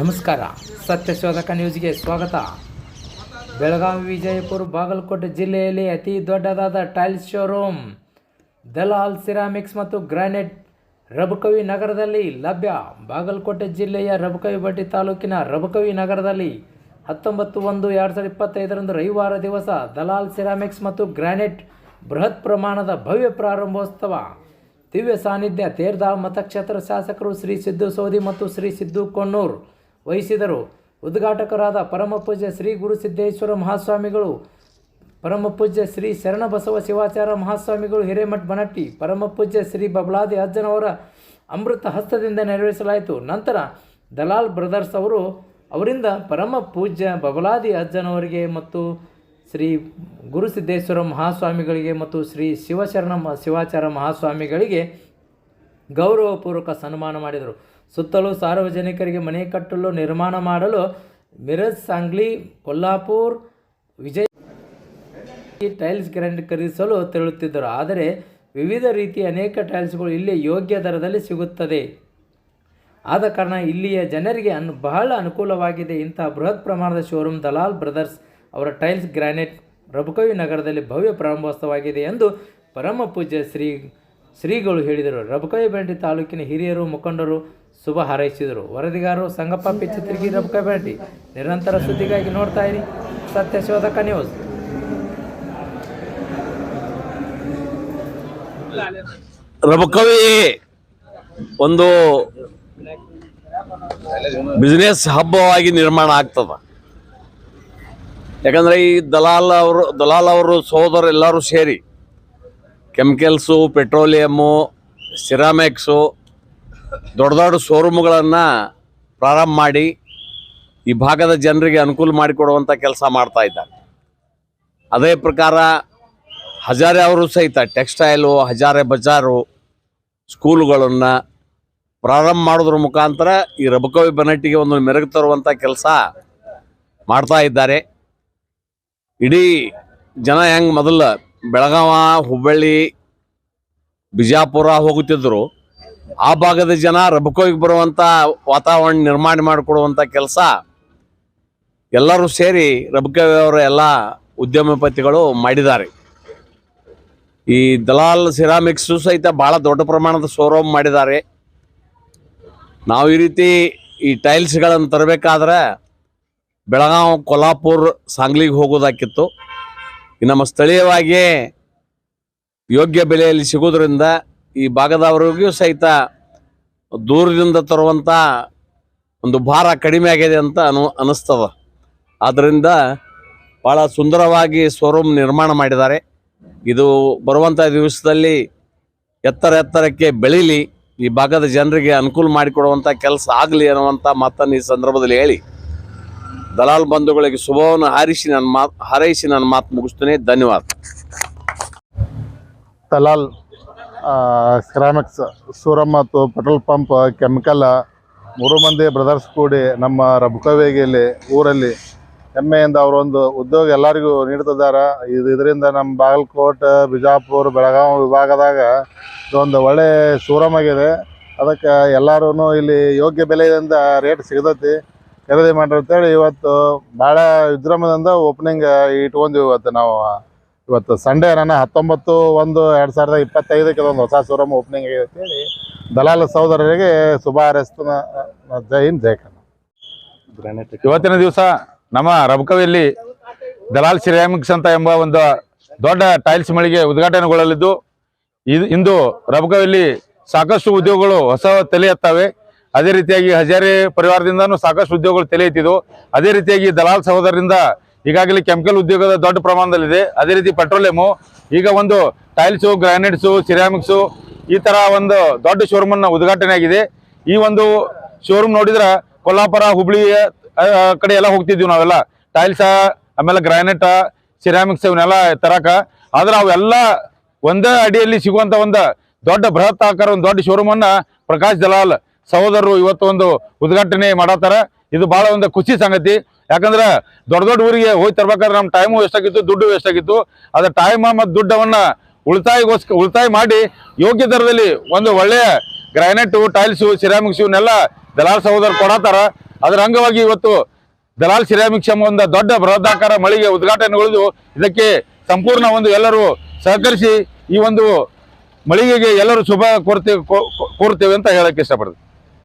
ನಮಸ್ಕಾರ. ಸತ್ಯಶೋಧಕ ನ್ಯೂಸ್ಗೆ ಸ್ವಾಗತ. ಬೆಳಗಾವಿ, ವಿಜಯಪುರ, ಬಾಗಲಕೋಟೆ ಜಿಲ್ಲೆಯಲ್ಲಿ ಅತಿ ದೊಡ್ಡದಾದ ಟೈಲ್ಸ್ ಶೋರೂಮ್, ದಲಾಲ್, ಸಿರಾಮಿಕ್ಸ್ ಮತ್ತು ಗ್ರಾನೈಟ್ ರಬಕವಿ ನಗರದಲ್ಲಿ ಲಭ್ಯ. ಬಾಗಲಕೋಟೆ ಜಿಲ್ಲೆಯ ರಬಕವಿ ಬಟ್ಟಿ ತಾಲೂಕಿನ ರಬಕವಿ ನಗರದಲ್ಲಿ ಹತ್ತೊಂಬತ್ತು ಒಂದು ಎರಡು ಸಾವಿರದ ಇಪ್ಪತ್ತೈದರಂದು ರವಿವಾರ ದಿವಸ ದಲಾಲ್, ಸಿರಾಮಿಕ್ಸ್ ಮತ್ತು ಗ್ರಾನೈಟ್ ಬೃಹತ್ ಪ್ರಮಾಣದ ಭವ್ಯ ಪ್ರಾರಂಭೋತ್ಸವ. ದಿವ್ಯ ಸಾನ್ನಿಧ್ಯ, ತೇರ್ದಾಳ್ ಮತಕ್ಷೇತ್ರ ಶಾಸಕರು ಶ್ರೀ ಸಿದ್ದು ಸೌದಿ ಮತ್ತು ಶ್ರೀ ಸಿದ್ದು ಕೊಣ್ಣೂರ್ ವಹಿಸಿದರು. ಉದ್ಘಾಟಕರಾದ ಪರಮಪೂಜ್ಯ ಶ್ರೀ ಗುರುಸಿದ್ದೇಶ್ವರ ಮಹಾಸ್ವಾಮಿಗಳು ಪರಮಪೂಜ್ಯ ಶ್ರೀ ಶರಣಬಸವ ಶಿವಾಚಾರ್ಯ ಮಹಾಸ್ವಾಮಿಗಳು, ಹಿರೇಮಠ್ ಬನಟ್ಟಿ ಪರಮಪೂಜ್ಯ ಶ್ರೀ ಬಬಲಾದಿ ಅಜ್ಜನವರ ಅಮೃತ ಹಸ್ತದಿಂದ ನೆರವೇರಿಸಲಾಯಿತು. ನಂತರ ದಲಾಲ್ ಬ್ರದರ್ಸ್ ಅವರು ಅವರಿಂದ ಪರಮ ಪೂಜ್ಯ ಬಬಲಾದಿ ಅಜ್ಜನವರಿಗೆ ಮತ್ತು ಶ್ರೀ ಗುರುಸಿದ್ದೇಶ್ವರ ಮಹಾಸ್ವಾಮಿಗಳಿಗೆ ಮತ್ತು ಶ್ರೀ ಶಿವಶರಣ ಶಿವಾಚಾರ್ಯ ಶಿವಾಚಾರ ಮಹಾಸ್ವಾಮಿಗಳಿಗೆ ಗೌರವಪೂರ್ವಕ ಸನ್ಮಾನ ಮಾಡಿದರು. ಸುತ್ತಲೂ ಸಾರ್ವಜನಿಕರಿಗೆ ಮನೆ ಕಟ್ಟಲು ನಿರ್ಮಾಣ ಮಾಡಲು ಮಿರಜ್, ಸಾಂಗ್ಲಿ, ಕೊಲ್ಲಾಪುರ್, ವಿಜಯ್ ಟೈಲ್ಸ್ ಗ್ರ್ಯಾಂಡ್ ಖರೀದಿಸಲು ತೆರಳುತ್ತಿದ್ದರು. ಆದರೆ ವಿವಿಧ ರೀತಿಯ ಅನೇಕ ಟೈಲ್ಸ್ಗಳು ಇಲ್ಲಿ ಯೋಗ್ಯ ದರದಲ್ಲಿ ಸಿಗುತ್ತದೆ. ಆದ ಕಾರಣ ಇಲ್ಲಿಯ ಜನರಿಗೆ ಅನು, ಬಹಳ ಅನುಕೂಲವಾಗಿದೆ. ಇಂತಹ ಬೃಹತ್ ಪ್ರಮಾಣದ ಶೋರೂಮ್ ದಲಾಲ್ ಬ್ರದರ್ಸ್ ಅವರ ಟೈಲ್ಸ್ ಗ್ರಾನೈಟ್ ರಬಕವಿ ನಗರದಲ್ಲಿ ಭವ್ಯ ಪ್ರಾರಂಭೋತ್ಸವವಾಗಿದೆ ಎಂದು ಪರಮ ಪೂಜ್ಯ ಶ್ರೀ ಶ್ರೀಗಳು ಹೇಳಿದರು. ರಬಕವಿ ಬೆಂಡಿ ತಾಲೂಕಿನ ಹಿರಿಯರು, ಮುಖಂಡರು ಶುಭ ಹಾರೈಸಿದರು. ವರದಿಗಾರರು ಸಂಗಪ್ಪ ಪಿಚ್ಚಿತ್ರಿಗಿ ರಬಕ ಭೇಟಿ. ನಿರಂತರ ಸುದ್ದಿಗಾಗಿ ನೋಡ್ತಾ ಇರಿ. ಸತ್ಯಶೋಧಕ ನ್ಯೂಸ್. ರಬಕವಿ ಒಂದು ಬಿಸ್ನೆಸ್ ಹಬ್ಬವಾಗಿ ನಿರ್ಮಾಣ ಆಗ್ತದ. ಯಾಕಂದ್ರೆ ಈ ದಲಾಲ್ ಅವರು ದಲಾಲ್ ಅವರು ಸಹೋದರ ಎಲ್ಲರೂ ಸೇರಿ ಕೆಮಿಕಲ್ಸು, ಪೆಟ್ರೋಲಿಯಮ್ಮು, ಸಿರಾಮಿಕ್ಸು ದೊಡ್ಡ ದೊಡ್ಡ ಶೋರೂಮ್ಗಳನ್ನು ಪ್ರಾರಂಭ ಮಾಡಿ ಈ ಭಾಗದ ಜನರಿಗೆ ಅನುಕೂಲ ಮಾಡಿಕೊಡುವಂಥ ಕೆಲಸ ಮಾಡ್ತಾ ಇದ್ದಾರೆ. ಅದೇ ಪ್ರಕಾರ ಹಜಾರೆ ಅವರು ಸಹಿತ ಟೆಕ್ಸ್ಟೈಲು, ಹಜಾರೆ ಬಜಾರು ಸ್ಕೂಲುಗಳನ್ನು ಪ್ರಾರಂಭ ಮಾಡೋದ್ರ ಮುಖಾಂತರ ಈ ರಬಕವಿ ಬನಟ್ಟಿಗೆ ಒಂದು ಮೆರಗು ತರುವಂಥ ಕೆಲಸ ಮಾಡ್ತಾ ಇದ್ದಾರೆ. ಇಡೀ ಜನ ಹೆಂಗೆ ಮೊದಲು ಬೆಳಗಾವ, ಹುಬ್ಬಳ್ಳಿ, ಬಿಜಾಪುರ ಹೋಗುತ್ತಿದ್ದರು ಆ ಭಾಗದ ಜನ ರಬಕೋಗಿ ಬರುವಂಥ ವಾತಾವರಣ ನಿರ್ಮಾಣ ಮಾಡಿಕೊಡುವಂಥ ಕೆಲಸ. ಎಲ್ಲರೂ ಸೇರಿ ರಬಕವಿ ಅವರ ಎಲ್ಲ ಉದ್ಯಮಪತಿಗಳು ಮಾಡಿದ್ದಾರೆ. ಈ ದಲಾಲ್ ಸಿರಾಮಿಕ್ಸು ಸಹಿತ ಭಾಳ ದೊಡ್ಡ ಪ್ರಮಾಣದ ಶೋರೂಮ್ ಮಾಡಿದ್ದಾರೆ. ನಾವು ಈ ರೀತಿ ಈ ಟೈಲ್ಸ್ಗಳನ್ನು ತರಬೇಕಾದ್ರೆ ಬೆಳಗಾವ್ ಕೊಲ್ಹಾಪುರ್, ಸಾಂಗ್ಲಿಗೆ ಹೋಗೋದಾಕಿತ್ತು. ನಮ್ಮ ಸ್ಥಳೀಯವಾಗಿ ಯೋಗ್ಯ ಬೆಲೆಯಲ್ಲಿ ಸಿಗೋದ್ರಿಂದ ಈ ಭಾಗದವರಿಗೂ ಸಹಿತ ದೂರದಿಂದ ತರುವಂಥ ಒಂದು ಭಾರ ಕಡಿಮೆ ಆಗಿದೆ ಅಂತ ಅನು, ಅನ್ನಿಸ್ತದ. ಆದ್ದರಿಂದ ಭಾಳ ಸುಂದರವಾಗಿ ಶೋರೂಮ್ ನಿರ್ಮಾಣ ಮಾಡಿದ್ದಾರೆ. ಇದು ಬರುವಂಥ ದಿವಸದಲ್ಲಿ ಎತ್ತರ ಎತ್ತರಕ್ಕೆ ಬೆಳೀಲಿ. ಈ ಭಾಗದ ಜನರಿಗೆ ಅನುಕೂಲ ಮಾಡಿಕೊಡುವಂಥ ಕೆಲಸ ಆಗಲಿ ಅನ್ನುವಂಥ ಮಾತನ್ನು ಈ ಸಂದರ್ಭದಲ್ಲಿ ಹೇಳಿ. ದಲಾಲ್ ಬಂಧುಗಳಿಗೆ ಶುಭವನ್ನು ಹಾರಿಸಿ ನನ್ನ ಮಾತು, ಹಾರೈಸಿ ನನ್ನ ಮಾತು ಮುಗಿಸ್ತೇನೆ. ಧನ್ಯವಾದ. ತಲಾಲ್ ಸಿರಾಮಿಕ್ಸ್ ಸೂರಮ್ ಮತ್ತು ಪೆಟ್ರೋಲ್ ಪಂಪ್ ಕೆಮಿಕಲ್ ಮೂರು ಮಂದಿ ಬ್ರದರ್ಸ್ ಕೂಡಿ ನಮ್ಮ ರಬ್ಕವೇಗಿಯಲ್ಲಿ, ಊರಲ್ಲಿ ಹೆಮ್ಮೆಯಿಂದ ಅವರೊಂದು ಉದ್ಯೋಗ ಎಲ್ಲರಿಗೂ ನೀಡ್ತಿದ್ದಾರೆ. ಇದು ಇದರಿಂದ ನಮ್ಮ ಬಾಗಲಕೋಟೆ, ಬಿಜಾಪುರ, ಬೆಳಗಾವಿ ವಿಭಾಗದಾಗ ಇದೊಂದು ಒಳ್ಳೆ ಶೋರೂಮ್ ಆಗಿದೆ. ಅದಕ್ಕೆ ಎಲ್ಲರೂ ಇಲ್ಲಿ ಯೋಗ್ಯ ಬೆಲೆಯಿಂದ ರೇಟ್ ಸಿಗತೈತಿ. ಖರೀದಿ ಮಾಡಿರ್ತೇಳಿ ಇವತ್ತು ಭಾಳ ವಿಜೃಂಭದಿಂದ ಓಪನಿಂಗ್ ಇಟ್ಕೊಂಡಿವಿ ಇವತ್ತು ನಾವು. ಇವತ್ತು ಸಂಡೇ ನನ್ನ ಹತ್ತೊಂಬತ್ತು ಒಂದು ಎರಡು ಸಾವಿರದ ಇಪ್ಪತ್ತೈದಕ್ಕೆ ಇದೊಂದು ಹೊಸ ಶೋರೂಮ್ ಓಪನಿಂಗ್ ಆಗಿದೆ ಅಂತೇಳಿ ದಲಾಲ ಸಹೋದರರಿಗೆ ಶುಭ ಹಾರೈಸ್ತಾನ ಜೈ ಹಿಂದ್, ಜೈ ಇವತ್ತಿನ ದಿವಸ ನಮ್ಮ ರಬಕವಿಯಲ್ಲಿ ದಲಾಲ್ ಸಿರಾಮಿಕ್ಸ್ ಅಂತ ಎಂಬ ಒಂದು ದೊಡ್ಡ ಟೈಲ್ಸ್ ಮಳಿಗೆ ಉದ್ಘಾಟನೆಗೊಳ್ಳಲಿದ್ದು, ಇದು ಇಂದು ರಬಕವಿಯಲ್ಲಿ ಸಾಕಷ್ಟು ಉದ್ಯೋಗಗಳು ಹೊಸ ತಲೆ ಎತ್ತವೆ ಅದೇ ರೀತಿಯಾಗಿ ಹಜಾರಿ ಪರಿವಾರದಿಂದನೂ ಸಾಕಷ್ಟು ಉದ್ಯೋಗಗಳು ತಲೆ ಅದೇ ರೀತಿಯಾಗಿ ದಲಾಲ್ ಸಹೋದರರಿಂದ ಈಗಾಗಲೇ ಕೆಮಿಕಲ್ ಉದ್ಯೋಗದ ದೊಡ್ಡ ಪ್ರಮಾಣದಲ್ಲಿದೆ. ಅದೇ ರೀತಿ ಪೆಟ್ರೋಲಿಯಮು ಈಗ ಒಂದು ಟೈಲ್ಸು ಗ್ರಾನೈಟ್ಸು ಸಿರಾಮಿಕ್ಸು ಈ ತರ ಒಂದು ದೊಡ್ಡ ಶೋರೂಮ್ ಅನ್ನ ಉದ್ಘಾಟನೆ ಆಗಿದೆ ಈ ಒಂದು ಶೋರೂಮ್ ನೋಡಿದ್ರೆ ಕೊಲ್ಲಾಪುರ ಹುಬ್ಳಿ ಆ, ಆ ಕಡೆ ಎಲ್ಲ ಹೋಗ್ತಿದ್ವಿ ನಾವೆಲ್ಲ. ಟೈಲ್ಸ ಆಮೇಲೆ ಗ್ರಾನೈಟ ಸಿರಾಮಿಕ್ಸ್ ಇವನ್ನೆಲ್ಲ ತರಕ. ಆದ್ರೆ ಅವೆಲ್ಲ ಒಂದೇ ಅಡಿಯಲ್ಲಿ ಸಿಗುವಂತ ಒಂದು ದೊಡ್ಡ ಬೃಹತ್ ಆಕಾರ ಒಂದು ದೊಡ್ಡ ಶೋರೂಮ್ ಅನ್ನ ಪ್ರಕಾಶ್ ದಲಾಲ್ ಸಹೋದರರು ಇವತ್ತು ಒಂದು ಉದ್ಘಾಟನೆ ಮಾಡತ್ತಾರ. ಇದು ಬಹಳ ಒಂದು ಖುಷಿ ಸಂಗತಿ. ಯಾಕಂದ್ರೆ ದೊಡ್ಡ ದೊಡ್ಡ ಊರಿಗೆ ಹೋಗಿ ತರ್ಬೇಕಾದ್ರೆ ನಮ್ಮ ಟೈಮು ವೇಸ್ಟ್ ಆಗಿತ್ತು, ದುಡ್ಡು ವೇಸ್ಟ್ ಆಗಿತ್ತು. ಅದ್ರ ಟೈಮ್ ಮತ್ತು ದುಡ್ಡವನ್ನು ಉಳಿತಾಯಗೋಸ್ಕರ ಉಳಿತಾಯ ಮಾಡಿ ಯೋಗ್ಯ ದರದಲ್ಲಿ ಒಂದು ಒಳ್ಳೆಯ ಗ್ರಾನೈಟು ಟೈಲ್ಸು ಸಿರಾಮಿಕ್ಸ್ ಇವನ್ನೆಲ್ಲ ದಲಾಲ್ ಸಹೋದರ ಕೊಡತ್ತಾರ. ಅದರ ಅಂಗವಾಗಿ ಇವತ್ತು ದಲಾಲ್ ಸಿರಾಮಿಕ್ಸ್ ಎಂಬ ಒಂದು ದೊಡ್ಡ ಬೃಹದಾಕಾರ ಮಳಿಗೆ ಉದ್ಘಾಟನೆಗೊಳಿದು ಇದಕ್ಕೆ ಸಂಪೂರ್ಣ ಒಂದು ಎಲ್ಲರೂ ಸಹಕರಿಸಿ ಈ ಒಂದು ಮಳಿಗೆಗೆ ಎಲ್ಲರೂ ಶುಭ ಕೋರ್ತೇವೆ ಕೋರ್ತೇವೆ ಅಂತ ಹೇಳಕ್ಕೆ ಇಷ್ಟಪಡ್ತೀನಿ.